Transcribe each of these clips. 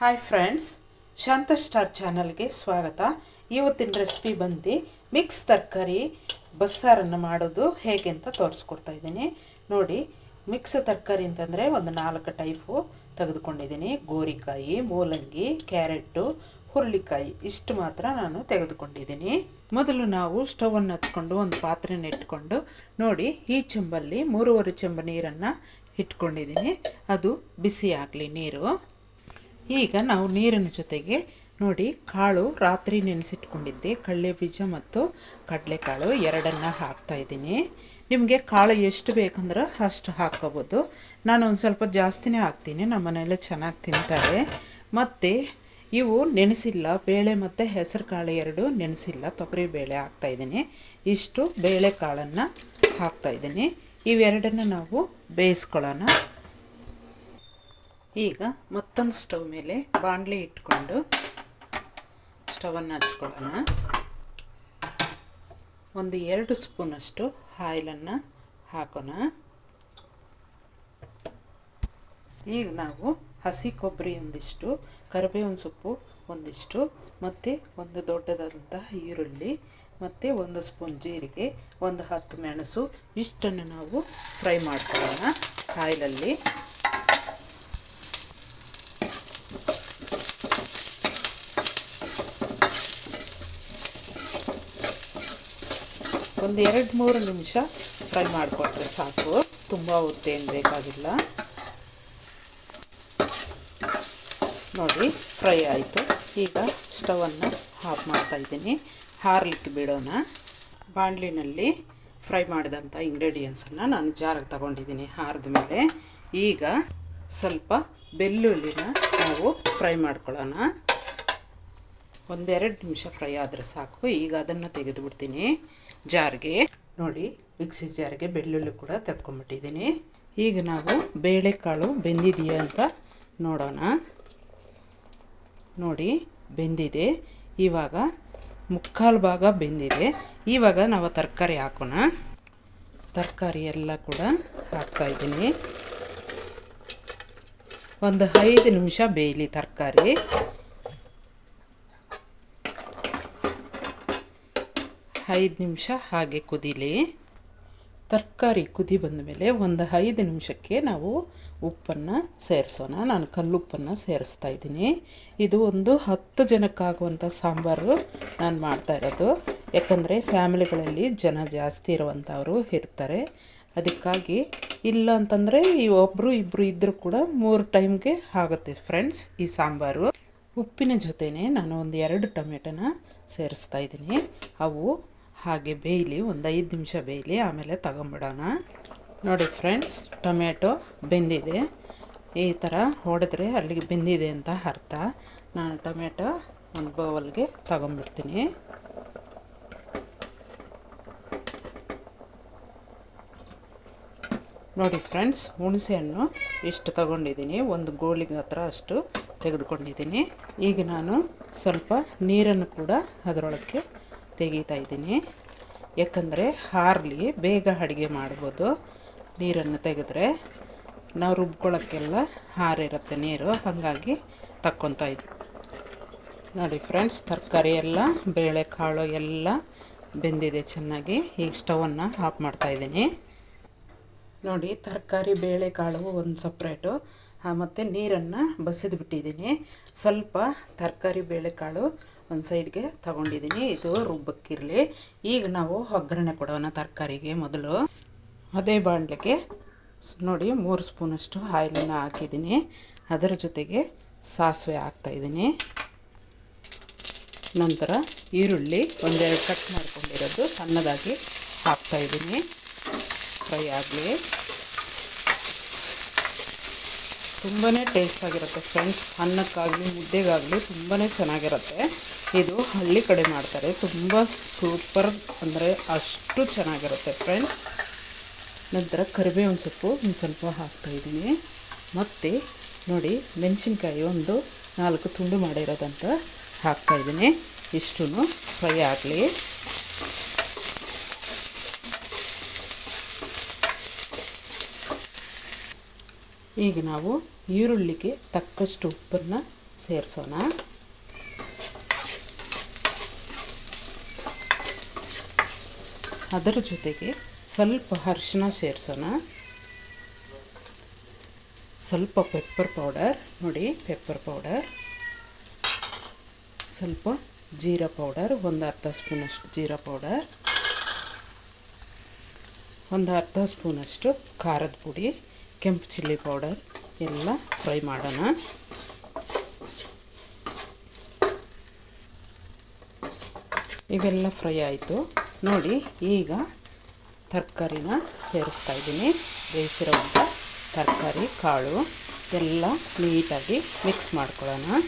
Hi friends ಶಾಂತ star ಚಾನಲ್ಗೆ ಸ್ವಾಗತ. ಇವತ್ತಿನ ರೆಸಿಪಿ ಬಂದು ಮಿಕ್ಸ್ ತರಕಾರಿ ಬಸ್ಸಾರನ್ನು ಮಾಡೋದು ಹೇಗೆ ಅಂತ ತೋರಿಸ್ಕೊಡ್ತಾ ಇದ್ದೀನಿ. ನೋಡಿ ಮಿಕ್ಸ್ ತರಕಾರಿ ಅಂತಂದರೆ ಒಂದು ನಾಲ್ಕು ಟೈಪು ತೆಗೆದುಕೊಂಡಿದ್ದೀನಿ. ಗೋರಿಕಾಯಿ, ಮೂಲಂಗಿ ಕ್ಯಾರೆಟು ಹುರುಳಿಕಾಯಿ, ಇಷ್ಟು ಮಾತ್ರ ನಾನು ತೆಗೆದುಕೊಂಡಿದ್ದೀನಿ. ಮೊದಲು ನಾವು ಸ್ಟವನ್ನು ಹಚ್ಕೊಂಡು ಒಂದು ಪಾತ್ರೆನ ಇಟ್ಕೊಂಡು, ನೋಡಿ, ಈ ಚೆಂಬಲ್ಲಿ ಮೂರುವರೆ ಚೆಂಬ ನೀರನ್ನು ಇಟ್ಕೊಂಡಿದ್ದೀನಿ. ಅದು ಬಿಸಿ ಆಗಲಿ ನೀರು. ಈಗ ನಾವು ನೀರಿನ ಜೊತೆಗೆ ನೋಡಿ ಕಾಳು ರಾತ್ರಿ ನೆನೆಸಿಟ್ಕೊಂಡಿದ್ದೆ ಕಳ್ಳೆ ಬೀಜ ಮತ್ತು ಕಡಲೆಕಾಳು ಎರಡನ್ನು ಹಾಕ್ತಾ ಇದ್ದೀನಿ. ನಿಮಗೆ ಕಾಳು ಎಷ್ಟು ಬೇಕಂದ್ರೆ ಅಷ್ಟು ಹಾಕ್ಕೋಬೋದು. ನಾನು ಒಂದು ಸ್ವಲ್ಪ ಜಾಸ್ತಿನೇ ಹಾಕ್ತೀನಿ, ನಮ್ಮ ಮನೆಯಲ್ಲೇ ಚೆನ್ನಾಗಿ ತಿಂತಾರೆ. ಮತ್ತು ಇವು ನೆನೆಸಿಲ್ಲ, ಬೇಳೆ ಮತ್ತು ಹೆಸರು ಕಾಳು ಎರಡು ನೆನೆಸಿಲ್ಲ, ತೊಗರಿ ಬೇಳೆ ಹಾಕ್ತಾಯಿದ್ದೀನಿ ಇಷ್ಟು ಬೇಳೆಕಾಳನ್ನು ಹಾಕ್ತಾ ಹಾಕ್ತಾಯಿದ್ದೀನಿ ಇವೆರಡನ್ನು ನಾವು ಬೇಯಿಸ್ಕೊಳ್ಳೋಣ. ಈಗ ಮತ್ತೊಂದು ಸ್ಟವ್ ಮೇಲೆ ಬಾಣಲೆ ಇಟ್ಕೊಂಡು ಸ್ಟವನ್ನು ಹಚ್ಕೊಳ್ಳೋಣ. ಒಂದು ಎರಡು ಸ್ಪೂನಷ್ಟು ಆಯಿಲನ್ನು ಹಾಕೋಣ. ಈಗ ನಾವು ಹಸಿ ಕೊಬ್ಬರಿ ಒಂದಿಷ್ಟು, ಕರಿಬೇವಿನ ಸೊಪ್ಪು ಒಂದಿಷ್ಟು, ಮತ್ತು ಒಂದು ದೊಡ್ಡದಾದಂತಹ ಈರುಳ್ಳಿ, ಮತ್ತು ಒಂದು ಸ್ಪೂನ್ ಜೀರಿಗೆ, ಒಂದು ಹತ್ತು ಮೆಣಸು, ಇಷ್ಟನ್ನು ನಾವು ಫ್ರೈ ಮಾಡ್ಕೊಳ್ಳೋಣ ಆಯಿಲಲ್ಲಿ. ಒಂದು ಎರಡು ಮೂರು ನಿಮಿಷ ಫ್ರೈ ಮಾಡಿಕೊಟ್ರೆ ಸಾಕು. ತುಂಬ ಹೊತ್ತೇನು ಬೇಕಾಗಿಲ್ಲ. ನೋಡಿ, ಫ್ರೈ ಆಯಿತು. ಈಗ ಸ್ಟವನ್ನು ಆಫ್ ಮಾಡ್ತಾಯಿದ್ದೀನಿ ಹಾರ್ಲಿಕ್ಕೆ ಬಿಡೋಣ. ಬಾಣಲಿನಲ್ಲಿ ಫ್ರೈ ಮಾಡಿದಂಥ ಇಂಗ್ರೀಡಿಯೆಂಟ್ಸನ್ನು ನಾನು ಜಾರಿಗೆ ತಗೊಂಡಿದ್ದೀನಿ ಹಾರಿದ ಮೇಲೆ. ಈಗ ಸ್ವಲ್ಪ ಬೆಳ್ಳುಳ್ಳಿನ ನಾವು ಫ್ರೈ ಮಾಡ್ಕೊಳ್ಳೋಣ. ಒಂದೆರಡು ನಿಮಿಷ ಫ್ರೈ ಆದರೆ ಸಾಕು. ಈಗ ಅದನ್ನು ತೆಗೆದುಬಿಡ್ತೀನಿ ಜಾರ್ಗೆ. ನೋಡಿ, ಮಿಕ್ಸಿ ಜಾರ್ಗೆ ಬೆಳ್ಳುಳ್ಳಿ ಕೂಡ ತಕ್ಕೊಂಬಿಟ್ಟಿದ್ದೀನಿ. ಈಗ ನಾವು ಬೇಳೆಕಾಳು ಬೆಂದಿದೆಯಾ ಅಂತ ನೋಡೋಣ. ನೋಡಿ, ಬೆಂದಿದೆ. ಇವಾಗ ಮುಕ್ಕಾಲು ಭಾಗ ಬೆಂದಿದೆ. ಇವಾಗ ನಾವು ತರಕಾರಿ ಹಾಕೋಣ. ತರಕಾರಿ ಎಲ್ಲ ಕೂಡ ಹಾಕ್ತಾಯಿದ್ದೀನಿ ಒಂದು ಐದು ನಿಮಿಷ ಬೇಯಲಿ ತರಕಾರಿ. ಐದು ನಿಮಿಷ ಹಾಗೆ ಕುದೀಲಿ. ತರಕಾರಿ ಕುದಿ ಬಂದ ಮೇಲೆ ಒಂದು ಐದು ನಿಮಿಷಕ್ಕೆ ನಾವು ಉಪ್ಪನ್ನು ಸೇರಿಸೋಣ. ನಾನು ಕಲ್ಲುಪ್ಪನ್ನು ಸೇರಿಸ್ತಾ ಇದ್ದೀನಿ. ಇದು ಒಂದು ಹತ್ತು ಜನಕ್ಕಾಗುವಂಥ ಸಾಂಬಾರು ನಾನು ಮಾಡ್ತಾ ಇರೋದು. ಯಾಕಂದರೆ ಫ್ಯಾಮಿಲಿಗಳಲ್ಲಿ ಜನ ಜಾಸ್ತಿ ಇರುವಂಥವರು ಇರ್ತಾರೆ. ಅದಕ್ಕಾಗಿ ಇಲ್ಲ ಅಂತಂದರೆ ಈ ಒಬ್ಬರು ಇಬ್ಬರು ಇದ್ದರೂ ಕೂಡ ಮೂರು ಟೈಮ್ಗೆ ಆಗುತ್ತೆ ಫ್ರೆಂಡ್ಸ್ ಈ ಸಾಂಬಾರು. ಉಪ್ಪಿನ ಜೊತೆನೇ ನಾನು ಒಂದು ಎರಡು ಟೊಮೆಟೊನ ಸೇರಿಸ್ತಾ ಇದ್ದೀನಿ. ಅವು ಹಾಗೆ ಬೇಯಲಿ, ಒಂದು ಐದು ನಿಮಿಷ ಬೇಯಲಿ, ಆಮೇಲೆ ತಗೊಂಬಿಡೋಣ. ನೋಡಿ ಫ್ರೆಂಡ್ಸ್ ಟೊಮೆಟೊ ಬೆಂದಿದೆ. ಈ ಥರ ಹೊಡೆದ್ರೆ ಅಲ್ಲಿಗೆ ಬೆಂದಿದೆ ಅಂತ ಅರ್ಥ. ನಾನು ಟೊಮೆಟೊ ಒಂದು ಬೌಲ್ಗೆ ತಗೊಂಬಿಡ್ತೀನಿ. ನೋಡಿ ಫ್ರೆಂಡ್ಸ್ ಹುಣಸೆಹಣ್ಣು ಇಷ್ಟು ತಗೊಂಡಿದ್ದೀನಿ. ಒಂದು ಗೋಳಿಗೆ ಹತ್ರ ಅಷ್ಟು ತೆಗೆದುಕೊಂಡಿದ್ದೀನಿ. ಈಗ ನಾನು ಸ್ವಲ್ಪ ನೀರನ್ನು ಕೂಡ ಅದರೊಳಗೆ ತೆಗಿತಾ ಇದ್ದೀನಿ. ಯಾಕಂದರೆ ಹಾರಲಿ ಬೇಗ ಅಡುಗೆ ಮಾಡ್ಬೋದು. ನೀರನ್ನು ತೆಗೆದ್ರೆ ನಾವು ರುಬ್ಕೊಳ್ಳೋಕ್ಕೆಲ್ಲ ಹಾರಿರುತ್ತೆ ನೀರು. ಹಾಗಾಗಿ ತಕ್ಕೊತಾ ಇದ್ವಿ ನೋಡಿ ಫ್ರೆಂಡ್ಸ್, ತರಕಾರಿ ಎಲ್ಲ, ಬೇಳೆಕಾಳು ಎಲ್ಲ ಬೆಂದಿದೆ ಚೆನ್ನಾಗಿ. ಈಗ ಸ್ಟವನ್ನು ಆಫ್ ಮಾಡ್ತಾಯಿದ್ದೀನಿ ನೋಡಿ, ತರಕಾರಿ, ಬೇಳೆಕಾಳು ಒಂದು ಸಪ್ರೇಟು. ಮತ್ತು ನೀರನ್ನು ಬಸಿದ್ಬಿಟ್ಟಿದ್ದೀನಿ ಸ್ವಲ್ಪ ತರಕಾರಿ, ಬೇಳೆಕಾಳು ಒಂದು ಸೈಡ್ಗೆ ತಗೊಂಡಿದ್ದೀನಿ ಇದು ರುಬ್ಬಕ್ಕಿರಲಿ ಈಗ ನಾವು ಒಗ್ಗರಣೆ ಕೊಡೋಣ ತರಕಾರಿಗೆ ಮೊದಲು. ಅದೇ ಬಾಣಲೆಗೆ ನೋಡಿ ಮೂರು ಸ್ಪೂನಷ್ಟು ಆಯಿಲನ್ನು ಹಾಕಿದ್ದೀನಿ ಅದರ ಜೊತೆಗೆ ಸಾಸಿವೆ ಹಾಕ್ತಾಯಿದ್ದೀನಿ ನಂತರ ಈರುಳ್ಳಿ ಒಂದೆರಡು ಕಟ್ ಮಾಡ್ಕೊಂಡಿರೋದು. ಸಣ್ಣದಾಗಿ ಹಾಕ್ತಾಯಿದ್ದೀನಿ ಫ್ರೈ ಆಗಲಿ. ತುಂಬಾ ಟೇಸ್ಟಾಗಿರುತ್ತೆ ಫ್ರೆಂಡ್ಸ್ ಅನ್ನಕ್ಕಾಗಲಿ, ಮುದ್ದೆಗಾಗಲಿ ತುಂಬಾ ಚೆನ್ನಾಗಿರುತ್ತೆ. ಇದು ಹಳ್ಳಿ ಕಡೆ ಮಾಡ್ತಾರೆ. ತುಂಬ ಸೂಪರ್ ಅಂದರೆ ಅಷ್ಟು ಚೆನ್ನಾಗಿರುತ್ತೆ ಫ್ರೆಂಡ್ಸ್ ನಂತರ ಕರಿಬೇವಿನ ಸೊಪ್ಪು ಒಂದು ಸ್ವಲ್ಪ ಹಾಕ್ತಾಯಿದ್ದೀನಿ ಮತ್ತು ನೋಡಿ ಮೆಣಸಿನ್ಕಾಯಿ ಒಂದು ನಾಲ್ಕು ತುಂಡು ಮಾಡಿರೋದಂತ ಹಾಕ್ತಾಯಿದ್ದೀನಿ ಇಷ್ಟು ಫ್ರೈ ಆಗಲಿ. ಈಗ ನಾವು ಈರುಳ್ಳಿಗೆ ತಕ್ಕಷ್ಟು ಉಪ್ಪನ್ನು ಸೇರಿಸೋಣ. ಅದರ ಜೊತೆಗೆ ಸ್ವಲ್ಪ ಅರಿಶಿನ ಸೇರಿಸೋಣ. ಸ್ವಲ್ಪ ಪೆಪ್ಪರ್ ಪೌಡರ್ ನೋಡಿ ಪೆಪ್ಪರ್ ಪೌಡರ್ ಸ್ವಲ್ಪ ಜೀರಾ ಪೌಡರ್ ಒಂದು ಅರ್ಧ ಸ್ಪೂನಷ್ಟು ಜೀರಾ ಪೌಡರ್ ಒಂದು ಅರ್ಧ ಸ್ಪೂನಷ್ಟು ಖಾರದ ಪುಡಿ, ಕೆಂಪು ಚಿಲ್ಲಿ ಪೌಡರ್ ಎಲ್ಲ ಫ್ರೈ ಮಾಡೋಣ. ಇವೆಲ್ಲ ಫ್ರೈ ಆಯಿತು. ನೋಡಿ, ಈಗ ತರಕಾರಿನ ಸೇರಿಸ್ತಾ ಇದ್ದೀನಿ. ಬೇಯಿಸಿರುವಂಥ ತರಕಾರಿ, ಕಾಳು, ಎಲ್ಲ ನೀಟಾಗಿ ಮಿಕ್ಸ್ ಮಾಡ್ಕೊಳ್ಳೋಣ.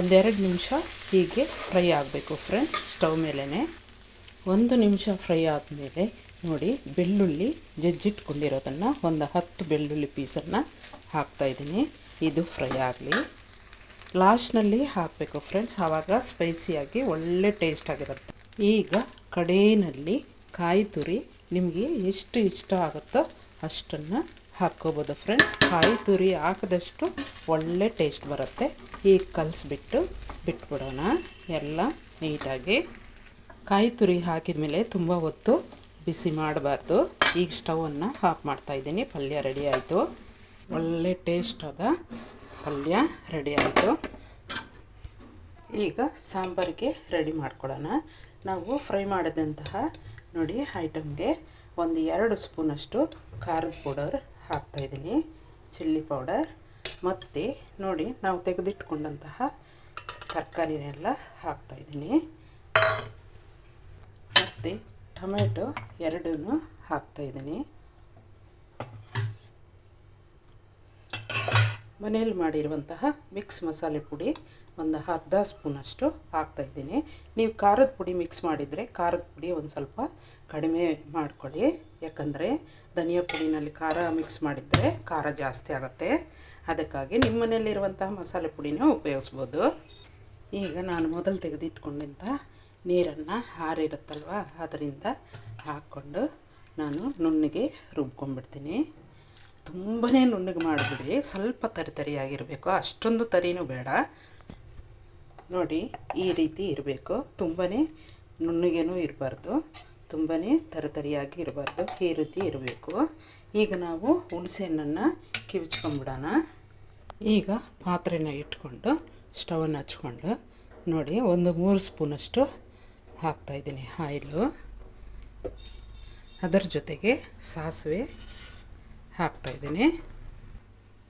ಒಂದೆರಡು ನಿಮಿಷ ಹೀಗೆ ಫ್ರೈ ಆಗಬೇಕು ಫ್ರೆಂಡ್ಸ್, ಸ್ಟವ್ ಮೇಲೇ ಒಂದು ನಿಮಿಷ ಫ್ರೈ ಆದಮೇಲೆ ನೋಡಿ, ಬೆಳ್ಳುಳ್ಳಿ ಜಜ್ಜಿಟ್ಕೊಂಡಿರೋದನ್ನು, ಒಂದು ಹತ್ತು ಬೆಳ್ಳುಳ್ಳಿ ಪೀಸನ್ನು ಹಾಕ್ತಾಯಿದ್ದೀನಿ ಇದು ಫ್ರೈ ಆಗಲಿ. ಲಾಸ್ಟ್ನಲ್ಲಿ ಹಾಕಬೇಕು ಫ್ರೆಂಡ್ಸ್, ಆವಾಗ ಸ್ಪೈಸಿಯಾಗಿ ಒಳ್ಳೆ ಟೇಸ್ಟ್ ಆಗಿರುತ್ತೆ. ಈಗ ಕಡೇನಲ್ಲಿ ಕಾಯಿ ತುರಿ. ನಿಮಗೆ ಎಷ್ಟು ಇಷ್ಟ ಆಗುತ್ತೋ ಅಷ್ಟನ್ನು ಹಾಕ್ಕೋಬೋದು ಫ್ರೆಂಡ್ಸ್ ಕಾಯಿ ತುರಿ ಹಾಕಿದಷ್ಟು ಒಳ್ಳೆ ಟೇಸ್ಟ್ ಬರುತ್ತೆ. ಈಗ ಕಲಿಸ್ಬಿಟ್ಟು ಬಿಟ್ಬಿಡೋಣ. ಎಲ್ಲ ನೀಟಾಗಿ. ಕಾಯಿ ತುರಿ ಹಾಕಿದ ಮೇಲೆ ತುಂಬ ಹೊತ್ತು ಬಿಸಿ ಮಾಡಬಾರ್ದು. ಈಗ ಸ್ಟವನ್ನು ಆಫ್ ಮಾಡ್ತಾಯಿದ್ದೀನಿ ಪಲ್ಯ ರೆಡಿ ಆಯಿತು. ಒಳ್ಳೆ ಟೇಸ್ಟ್ ಆದ ಪಲ್ಯ ರೆಡಿ ಆಯಿತು. ಈಗ ಸಾಂಬಾರಿಗೆ ರೆಡಿ ಮಾಡ್ಕೊಳ್ಳೋಣ ನಾವು ಫ್ರೈ ಮಾಡಿದಂತಹ ನೋಡಿ ಐಟಮ್ಗೆ ಒಂದು ಎರಡು ಸ್ಪೂನಷ್ಟು ಖಾರದ ಪೌಡರ್ ಹಾಕ್ತಾಯಿದ್ದೀನಿ ಚಿಲ್ಲಿ ಪೌಡರ್. ಮತ್ತು ನೋಡಿ ನಾವು ತೆಗೆದಿಟ್ಕೊಂಡಂತಹ ತರಕಾರಿನೆಲ್ಲ ಹಾಕ್ತಾಯಿದ್ದೀನಿ ಮತ್ತು ಟೊಮೆಟೊ ಎರಡೂ ಹಾಕ್ತಾಯಿದ್ದೀನಿ ಮನೆಯಲ್ಲಿ ಮಾಡಿರುವಂತಹ ಮಿಕ್ಸ್ ಮಸಾಲೆ ಪುಡಿ ಒಂದು ಅರ್ಧ ಸ್ಪೂನಷ್ಟು ಹಾಕ್ತಾಯಿದ್ದೀನಿ ನೀವು ಖಾರದ ಪುಡಿ ಮಿಕ್ಸ್ ಮಾಡಿದರೆ ಖಾರದ ಪುಡಿ ಒಂದು ಸ್ವಲ್ಪ ಕಡಿಮೆ ಮಾಡ್ಕೊಳ್ಳಿ. ಯಾಕಂದರೆ ಧನಿಯಾ ಪುಡಿನಲ್ಲಿ ಖಾರ ಮಿಕ್ಸ್ ಮಾಡಿದರೆ ಖಾರ ಜಾಸ್ತಿ ಆಗುತ್ತೆ. ಅದಕ್ಕಾಗಿ ನಿಮ್ಮ ಮನೆಯಲ್ಲಿರುವಂತಹ ಮಸಾಲೆ ಪುಡಿನೂ ಉಪಯೋಗಿಸ್ಬೋದು. ಈಗ ನಾನು ಮೊದಲು ತೆಗೆದಿಟ್ಕೊಂಡಂಥ ನೀರನ್ನು ಹಾರಿರುತ್ತಲ್ವ? ಅದರಿಂದ ಹಾಕ್ಕೊಂಡು ನಾನು ನುಣ್ಣಗೆ ರುಬ್ಕೊಂಡ್ಬಿಡ್ತೀನಿ. ತುಂಬಾ ನುಣ್ಣಗೆ ಮಾಡಿಬಿಡಿ. ಸ್ವಲ್ಪ ತರಿ ತರಿಯಾಗಿರಬೇಕು. ಅಷ್ಟೊಂದು ತರಿನೂ ಬೇಡ. ನೋಡಿ, ಈ ರೀತಿ ಇರಬೇಕು. ತುಂಬಾ ನುಣ್ಣಗೇನೂ ಇರಬಾರ್ದು. ತುಂಬಾ ತರತರಿಯಾಗಿ ಇರಬಾರ್ದು. ಈ ರೀತಿ ಇರಬೇಕು. ಈಗ ನಾವು ಹುಣಸೆಹಣ್ಣನ್ನು ಕಿವಿಚ್ಕೊಂಬಿಡೋಣ. ಈಗ ಪಾತ್ರೆನ ಇಟ್ಕೊಂಡು ಸ್ಟವನ್ನು ಹಚ್ಕೊಂಡು, ನೋಡಿ, ಒಂದು ಮೂರು ಸ್ಪೂನಷ್ಟು ಹಾಕ್ತಾಯಿದ್ದೀನಿ ಆಯಿಲು. ಅದರ ಜೊತೆಗೆ ಸಾಸಿವೆ ಹಾಕ್ತಾಯಿದ್ದೀನಿ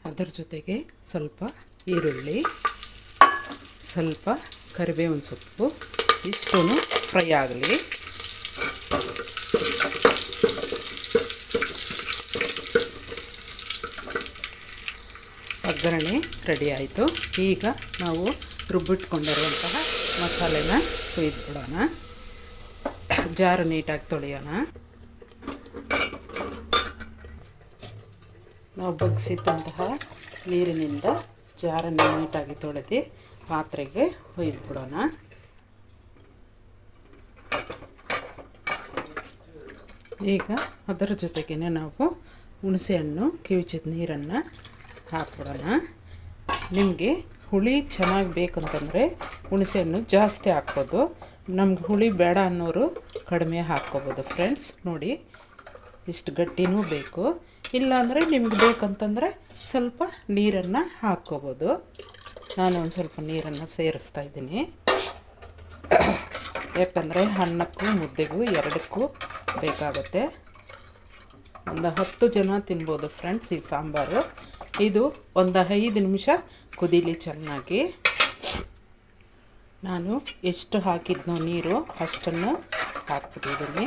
ಅದರ ಜೊತೆಗೆ ಸ್ವಲ್ಪ ಈರುಳ್ಳಿ. ಸ್ವಲ್ಪ ಕರಿಬೇವಿನ ಸೊಪ್ಪು ಇಷ್ಟೂ ಫ್ರೈ ಆಗಲಿ. ಒಗ್ಗರಣೆ ರೆಡಿ ಆಯಿತು. ಈಗ ನಾವು ರುಬ್ಬಿಟ್ಕೊಂಡಿರುವಂತಹ ಮಸಾಲೆನ ಕೊಯ್ದುಬಿಡೋಣ. ಜಾರು ನೀಟಾಗಿ ತೊಳೆಯೋಣ. ನಾವು ಬಗ್ಸಿದ್ದಂತಹ ನೀರಿನಿಂದ ಜಾರನ್ನು ನೀಟಾಗಿ ತೊಳೆದು ಪಾತ್ರೆಗೆ ಒಯ್ದುಬಿಡೋಣ ಈಗ ಅದರ ಜೊತೆಗೇ ನಾವು ಹುಣಸೆಹಣ್ಣು ಕಿವುಚಿದ ನೀರನ್ನು ಹಾಕ್ಬಿಡೋಣ. ನಿಮಗೆ ಹುಳಿ ಚೆನ್ನಾಗಿ ಬೇಕಂತಂದರೆ ಹುಣಸೆಹಣ್ಣು ಜಾಸ್ತಿ ಹಾಕ್ಬೋದು. ನಮ್ಗೆ ಹುಳಿ ಬೇಡ ಅನ್ನೋರು ಕಡಿಮೆ ಹಾಕ್ಕೋಬೋದು ಫ್ರೆಂಡ್ಸ್ ನೋಡಿ, ಇಷ್ಟು ಗಟ್ಟಿನೂ ಬೇಕು. ಇಲ್ಲಾಂದರೆ ನಿಮ್ಗೆ ಬೇಕಂತಂದರೆ ಸ್ವಲ್ಪ ನೀರನ್ನು ಹಾಕ್ಕೋಬೋದು. ನಾನು ಒಂದು ಸ್ವಲ್ಪ ನೀರನ್ನು ಸೇರಿಸ್ತಾ ಇದ್ದೀನಿ. ಯಾಕಂದರೆ ಅನ್ನಕ್ಕೂ ಮುದ್ದೆಗೂ ಎರಡಕ್ಕೂ ಬೇಕಾಗುತ್ತೆ. ಒಂದು ಹತ್ತು ಜನ ತಿನ್ಬೋದು ಫ್ರೆಂಡ್ಸ್ ಈ ಸಾಂಬಾರು. ಇದು ಒಂದು ಐದು ನಿಮಿಷ ಕುದೀಲಿ ಚೆನ್ನಾಗಿ ನಾನು ಎಷ್ಟು ಹಾಕಿದ್ನೋ ನೀರು ಅಷ್ಟನ್ನು ಹಾಕ್ಬಿಟ್ಟಿದ್ದೀನಿ.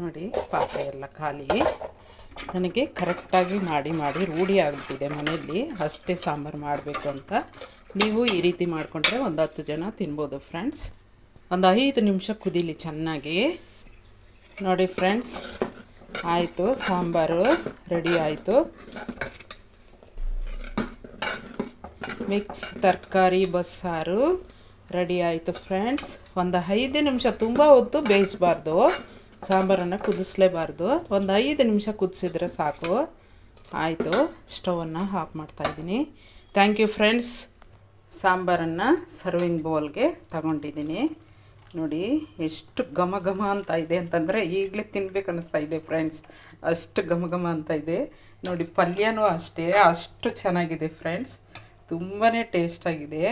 ನೋಡಿ, ಪಾತ್ರೆ ಎಲ್ಲ ಖಾಲಿ. ನನಗೆ ಕರೆಕ್ಟಾಗಿ ಮಾಡಿ ಮಾಡಿ ರೂಢಿ ಆಗಿಬಿಟ್ಟಿದೆ ಮನೆಯಲ್ಲಿ ಅಷ್ಟೇ ಸಾಂಬಾರು ಮಾಡಬೇಕು ಅಂತ. ನೀವು ಈ ರೀತಿ ಮಾಡಿಕೊಂಡ್ರೆ ಒಂದು ಹತ್ತು ಜನ ತಿನ್ಬೋದು ಫ್ರೆಂಡ್ಸ್. ಒಂದು ಐದು ನಿಮಿಷ ಕುದೀಲಿ ಚೆನ್ನಾಗಿ. ನೋಡಿ ಫ್ರೆಂಡ್ಸ್, ಆಯಿತು, ಸಾಂಬಾರು ರೆಡಿ ಆಯಿತು. ಮಿಕ್ಸ್ ತರಕಾರಿ, ಬಸ್ಸಾರು ರೆಡಿ ಆಯಿತು ಫ್ರೆಂಡ್ಸ್. ಒಂದು ಐದು ನಿಮಿಷ, ತುಂಬ ಹೊತ್ತು ಬೇಯಿಸಬಾರ್ದು. ಸಾಂಬಾರನ್ನು ಕುದಿಸ್ಲೇಬಾರ್ದು. ಒಂದು ಐದು ನಿಮಿಷ ಕುದಿಸಿದ್ರೆ ಸಾಕು. ಆಯಿತು ಸ್ಟವನ್ನು ಆಫ್ ಮಾಡ್ತಾಯಿದ್ದೀನಿ ಥ್ಯಾಂಕ್ ಯು ಫ್ರೆಂಡ್ಸ್. ಸಾಂಬಾರನ್ನು ಸರ್ವಿಂಗ್ ಬೌಲ್ಗೆ ತಗೊಂಡಿದ್ದೀನಿ. ನೋಡಿ, ಎಷ್ಟು ಘಮ ಘಮ ಅಂತ ಇದೆ ಅಂತಂದರೆ ಈಗಲೇ ತಿನ್ಬೇಕು ಅನ್ನಿಸ್ತಾ ಇದೆ ಫ್ರೆಂಡ್ಸ್. ಅಷ್ಟು ಘಮ ಘಮ ಅಂತ ಇದೆ. ನೋಡಿ, ಪಲ್ಯನೂ ಅಷ್ಟೇ, ಅಷ್ಟು ಚೆನ್ನಾಗಿದೆ ಫ್ರೆಂಡ್ಸ್. ತುಂಬಾ ಟೇಸ್ಟಾಗಿದೆ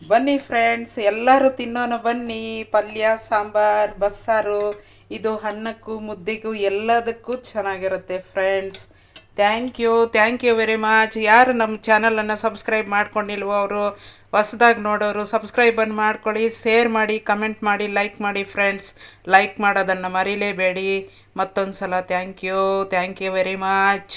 ಬನ್ನಿ ಫ್ರೆಂಡ್ಸ್, ಎಲ್ಲರೂ ತಿನ್ನೋಣ ಬನ್ನಿ. ಪಲ್ಯ, ಸಾಂಬಾರು, ಬಸ್ಸಾರು. ಇದು ಅನ್ನಕ್ಕೂ ಮುದ್ದೆಗೂ ಎಲ್ಲದಕ್ಕೂ ಚೆನ್ನಾಗಿರುತ್ತೆ friends thank you thank you very much ಯಾರು ನಮ್ಮ ಚಾನಲನ್ನು ಸಬ್ಸ್ಕ್ರೈಬ್ ಮಾಡ್ಕೊಂಡಿಲ್ವೋ ಅವರು, ಹೊಸದಾಗಿ ನೋಡೋರು ಸಬ್ಸ್ಕ್ರೈಬನ್ನು ಮಾಡ್ಕೊಳ್ಳಿ ಶೇರ್ ಮಾಡಿ ಕಮೆಂಟ್ ಮಾಡಿ ಲೈಕ್ ಮಾಡಿ ಫ್ರೆಂಡ್ಸ್ ಲೈಕ್ ಮಾಡೋದನ್ನು ಮರೀಲೇಬೇಡಿ. ಮತ್ತೊಂದು ಸಲ thank you thank you very much